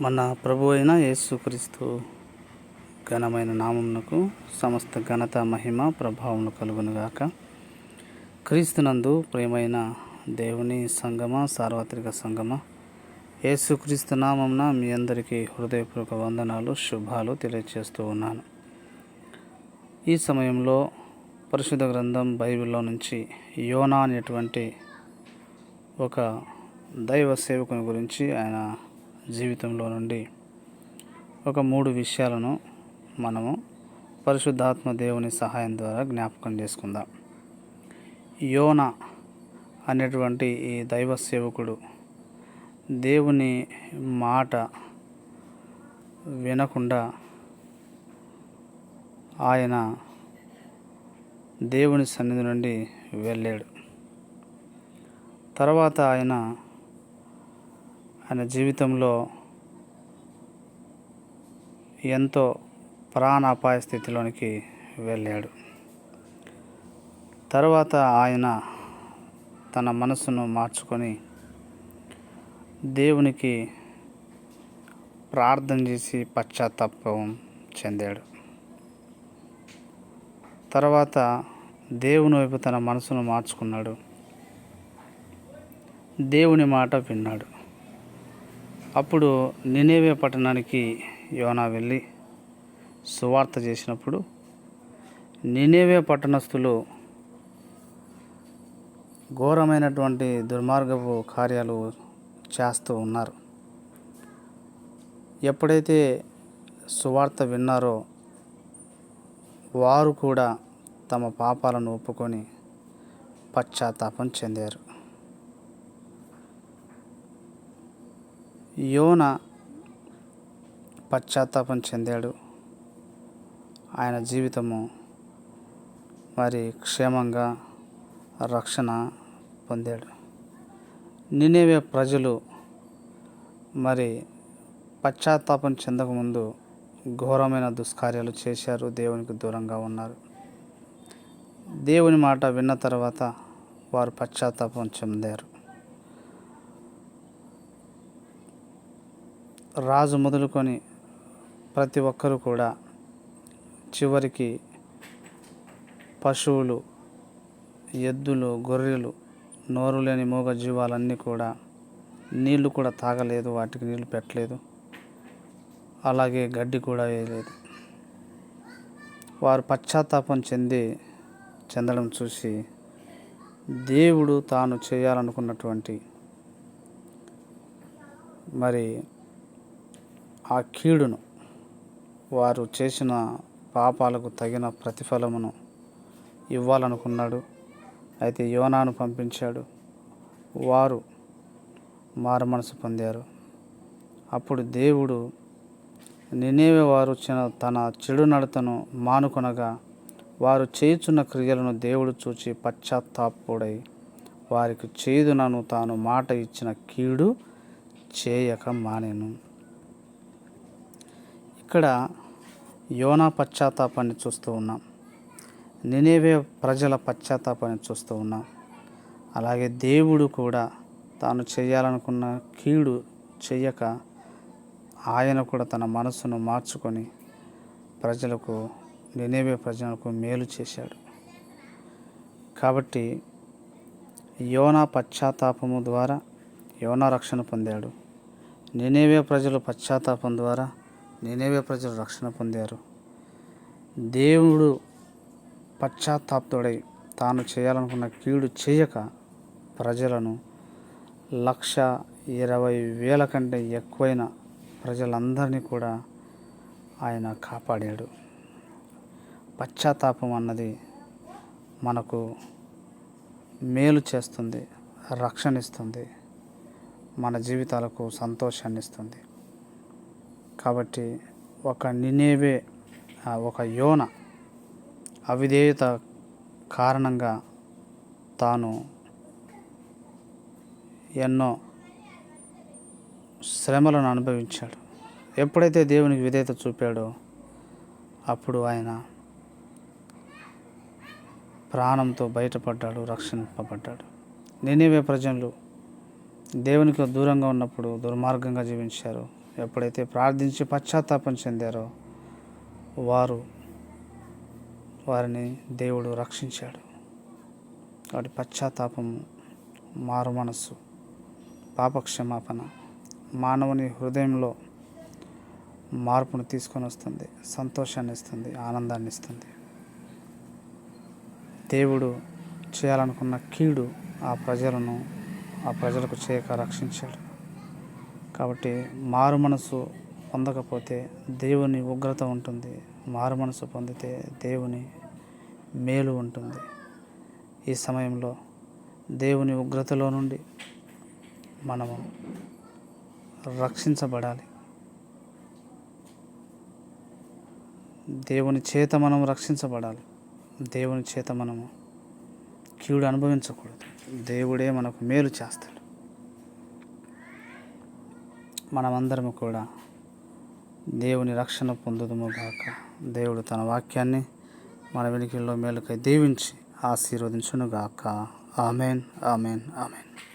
మన ప్రభు అయిన యేసుక్రీస్తు ఘనమైన నామమునకు సమస్త ఘనత మహిమ ప్రభావం కలుగునుగాక. క్రీస్తునందు ప్రేమైన దేవుని సంగమ సార్వత్రిక సంగమ యేసుక్రీస్తు నామమున మీ అందరికీ హృదయపూర్వక వందనాలు శుభాలు తెలియజేస్తూ ఉన్నాను. ఈ సమయంలో పరిశుద్ధ గ్రంథం బైబిల్లో నుంచి యోనా అనేటువంటి ఒక దైవ సేవకుని గురించి ఆయన జీవితంలో నుండి ఒక మూడు విషయాలను మనము పరిశుద్ధాత్మ దేవుని సహాయం ద్వారా జ్ఞాపకం చేసుకుందాం. యోన అనేటువంటి ఈ దైవ సేవకుడు దేవుని మాట వినకుండా ఆయన దేవుని సన్నిధి నుండి వెళ్ళాడు. తర్వాత ఆయన ఆయన జీవితంలో ఎంతో ప్రాణాపాయ స్థితిలోనికి వెళ్ళాడు. తర్వాత ఆయన తన మనసును మార్చుకొని దేవునికి ప్రార్థన చేసి పశ్చాత్తాపం చెందాడు. తర్వాత దేవుని వైపు తన మనసును మార్చుకున్నాడు. దేవుని మాట విన్నాడు. అప్పుడు నినేవే పట్టణానికి యోనా వెళ్ళి సువార్త చేసినప్పుడు నినేవే పట్టణస్థులు ఘోరమైనటువంటి దుర్మార్గపు కార్యాలు చేస్తూ ఉన్నారు. ఎప్పుడైతే సువార్త విన్నారో వారు కూడా తమ పాపాలను ఒప్పుకొని పశ్చాత్తాపం చెందారు. యోన పశ్చాత్తాపం చెందాడు. ఆయన జీవితము మరి క్షేమంగా రక్షణ పొందాడు. నినేవే ప్రజలు మరి పశ్చాత్తాపం చెందకముందు ఘోరమైన దుష్కార్యాలు చేశారు. దేవునికి దూరంగా ఉన్నారు. దేవుని మాట విన్న తర్వాత వారు పశ్చాత్తాపం చెందారు. రాజు మొదలుకొని ప్రతి ఒక్కరూ కూడా చివరికి పశువులు ఎద్దులు గొర్రెలు నోరు లేని మూగ జీవాలన్నీ కూడా నీళ్ళు కూడా తాగలేదు వాటికి నీళ్ళు పెట్టలేదు. అలాగే గడ్డి కూడా వేయలేదు. వారు పశ్చాత్తాపం చెంది చెందడం చూసి దేవుడు తాను చేయాలనుకున్నటువంటి మరి ఆ కీడును వారు చేసిన పాపాలకు తగిన ప్రతిఫలమును ఇవ్వాలనుకున్నాడు. అయితే యోనాను పంపించాడు. వారు మారు మనసు పొందారు. అప్పుడు దేవుడు నినేవే వారు తన చెడు నడతను మానుకొనగా వారు చేయుచున్న క్రియలను దేవుడు చూచి పశ్చాత్తాపుడై వారికి చేదునను తాను మాట ఇచ్చిన కీడు చేయక మానేను. ఇక్కడ యోనా పశ్చాత్తాపాన్ని చూస్తూ ఉన్నాం. నినేవే ప్రజల పశ్చాత్తాపాన్ని చూస్తూ ఉన్నాం. అలాగే దేవుడు కూడా తాను చేయాలనుకున్న కీడు చెయ్యక ఆయన కూడా తన మనసును మార్చుకొని ప్రజలకు నినేవే ప్రజలకు మేలు చేశాడు. కాబట్టి యోనా పశ్చాత్తాపము ద్వారా యోనా రక్షణ పొందాడు. నినేవే ప్రజలు పశ్చాత్తాపం ద్వారా నినేవే ప్రజలు రక్షణ పొందారు. దేవుడు పశ్చాత్తాప్తుడై తాను చేయాలనుకున్న కీడు చేయక ప్రజలను లక్ష ఇరవై వేల కంటే ఎక్కువైన ప్రజలందరినీ కూడా ఆయన కాపాడాడు. పశ్చాత్తాపం అన్నది మనకు మేలు చేస్తుంది రక్షణ ఇస్తుంది మన జీవితాలకు సంతోషాన్ని ఇస్తుంది. కాబట్టి ఒక నినేవే ఒక యోన అవిధేయత కారణంగా తాను ఎన్నో శ్రమలను అనుభవించాడు. ఎప్పుడైతే దేవునికి విధేయత చూపాడో అప్పుడు ఆయన ప్రాణంతో బయటపడ్డాడు రక్షింపబడ్డాడు. నేనేవే ప్రజలు దేవునికి దూరంగా ఉన్నప్పుడు దుర్మార్గంగా జీవించారు. ఎప్పుడైతే ప్రార్థించి పశ్చాత్తాపం చెందారో వారు వారిని దేవుడు రక్షించాడు. కాబట్టి పశ్చాత్తాపము మారు మనస్సు పాపక్షమాపణ మానవుని హృదయంలో మార్పును తీసుకొని వస్తుంది సంతోషాన్ని ఇస్తుంది ఆనందాన్ని ఇస్తుంది. దేవుడు చేయాలనుకున్న కీడు ఆ ప్రజలను ఆ ప్రజలకు చేయక రక్షించాడు. కాబట్టి మారు మనసు పొందకపోతే దేవుని ఉగ్రత ఉంటుంది. మారు మనసు పొందితే దేవుని మేలు ఉంటుంది. ఈ సమయంలో దేవుని ఉగ్రతలో నుండి మనము రక్షించబడాలి. దేవుని చేత మనం రక్షించబడాలి. దేవుని చేత మనము కీడు అనుభవించకూడదు. దేవుడే మనకు మేలు చేస్తాడు. మనమందరము కూడా దేవుని రక్షణ పొందుదుము గాక. దేవుడు తన వాక్యాన్ని మన వెనుకల్లో మేలుకై దీవించి ఆశీర్వదించును గాక ఆమెన్ ఆమెన్ ఆమెన్.